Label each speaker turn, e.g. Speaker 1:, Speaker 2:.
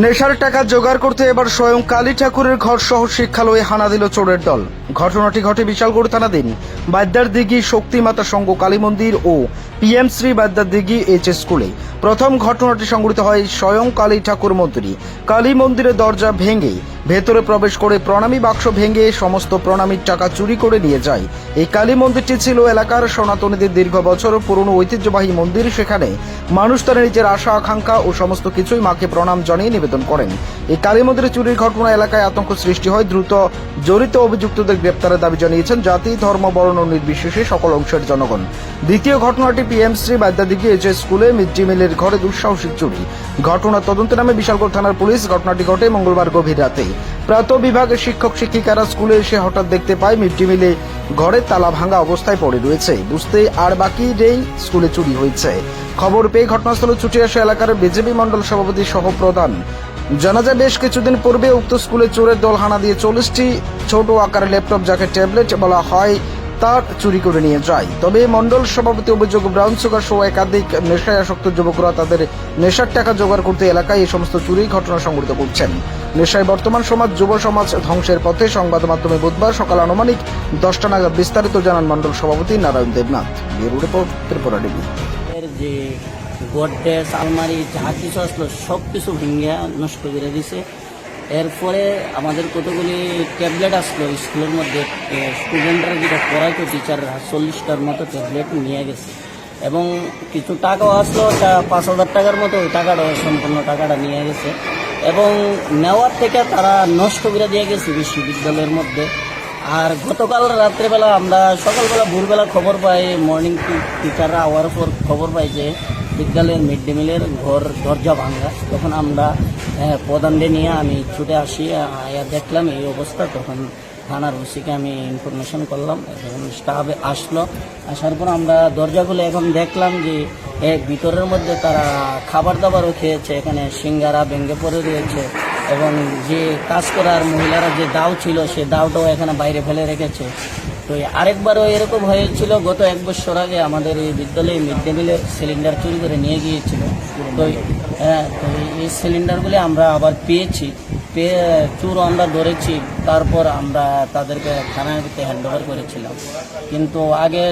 Speaker 1: নেশার টাকা জোগাড় করতে এবার স্বয়ং কালী ঠাকুরের ঘর সহ শিক্ষালয়ে হানা দিল চোরের দল। ঘটনাটি ঘটে বিশালগড় থানাধীন বাদ্যার দিঘি শক্তিমাতা সংঘ কালী মন্দির ও পিএম শ্রী বাদ্যার দিঘি এইচ স্কুলে। প্রথম ঘটনাটি সংঘটিত হয় স্বয়ং কালী ঠাকুর মন্দিরে। কালী মন্দিরের দরজা ভেঙে ভেতরে প্রবেশ করে প্রণামী বাক্স ভেঙে সমস্ত প্রণামীর টাকা চুরি করে নিয়ে যায়। এই কালী মন্দিরটি ছিল এলাকার সনাতনীদের দীর্ঘ বছর পুরনো ঐতিহ্যবাহী মন্দির। সেখানে মানুষ তার নিজের আশা, আকাঙ্ক্ষা ও সমস্ত কিছুই মাকে প্রণাম জানিয়ে নিবেদন করেন। এই কালী মন্দিরে চুরির ঘটনা এলাকায় আতঙ্ক সৃষ্টি হয়। দ্রুত জড়িত অভিযুক্তদের গ্রেপ্তারের দাবি জানিয়েছেন জাতি, ধর্ম, বর্ণ নির্বিশেষে সকল অংশের জনগণ। দ্বিতীয় ঘটনাটি পিএমসি বাদ্যাদিকে এইচ স্কুলে মিড ডে মিলের ঘরে দুঃসাহসিক চুরি। ঘটনা তদন্তে নামে বিশালগড় থানার পুলিশ, ঘটনাটি ঘটে মঙ্গলবার গভীর রাতে। প্রাত বিভাগের শিক্ষক শিক্ষিকারা স্কুলে এসে হঠাৎ দেখতে পায় মিড ডে মিলে ঘরের তালা ভাঙা অবস্থায় পড়ে রয়েছে। বুঝতে আর বাকি নেই, স্কুলে চুরি হয়েছে। খবর পেয়ে ঘটনাস্থলে ছুটে আসে এলাকার বিজেপি মণ্ডল সভাপতি সহ প্রধান জানা যায় বেশ কিছুদিন পূর্বে উক্ত স্কুলে চোরের দল হানা দিয়ে চল্লিশটি ছোট আকারের ল্যাপটপ যাকে ট্যাবলেট বলা হয় তার চুরি করে নিয়ে যায়। তবে মণ্ডল সভাপতি অভিযোগ, ব্রাউন সুগার সহ একাধিক নেশায় আসক্ত যুবকরা তাদের নেশার টাকা জোগাড় করতে এলাকায় এই সমস্ত চুরি ঘটনা সংঘটিত করছেন। নেশায় বর্তমান সমাজ, যুব সমাজ ধ্বংসের পথে সংবাদ মাধ্যমে বুধবার সকাল আনুমানিক দশটা নাগাদ বিস্তারিত জানান মণ্ডল সভাপতি নারায়ণ দেবনাথ। ব্যুরো রিপোর্ট, ত্রিপুরা
Speaker 2: এর যে আলমারি, যা কিছু আসলো সব কিছু ভেঙে নষ্ট করে দিছে। এরপরে আমাদের কতগুলি ট্যাবলেট আসলো স্কুলের মধ্যে স্টুডেন্টরা যেটা পড়াইতো টিচাররা চল্লিশটার মতো ট্যাবলেট নিয়ে গেছে। এবং কিছু টাকাও আসলো, তা পাঁচ হাজার টাকার মতো ওই টাকাটা, সম্পূর্ণ টাকাটা নিয়ে গেছে। এবং নেওয়ার থেকে তারা নষ্ট করে দিয়ে গেছে বিশ্ববিদ্যালয়ের মধ্যে। আর গতকাল রাত্রেবেলা আমরা সকালবেলা, ভোরবেলা খবর পাই মর্নিং টিচাররা আওয়ার পর খবর পাই যে বিদ্যালয়ের মিড ডে মিলের ঘর, দরজা ভাঙা। তখন আমরা আহ, প্রধানকে নিয়ে আমি ছুটে আসি আয়া দেখলাম এই অবস্থা তখন থানার ওসিকে আমি ইনফরমেশন করলাম এখন স্টাফ আসলো। আসার পর আমরা দরজা খুলে এখন দেখলাম যে এর ভিতরের মধ্যে তারা খাবার দাবারও খেয়েছে এখানে সিঙ্গারা ভেঙে পড়ে রয়েছে এবং যে কাজ করার মহিলারা যে দাও ছিল সে দাওটাও এখানে বাইরে ফেলে রেখেছে। তো আরেকবারও এরকম হয়েছিল, গত এক বছর আগে আমাদের এই বিদ্যালয়ে মিড ডে মিলের সিলিন্ডার চুরি করে নিয়ে গিয়েছিল। তো হ্যাঁ তো এই সিলিন্ডারগুলি আমরা আবার পেয়েছি। পেয়ে চুর আমরা ধরেছি, তারপর আমরা তাদেরকে থানায় হ্যান্ড ওভার করেছিলাম। কিন্তু আগে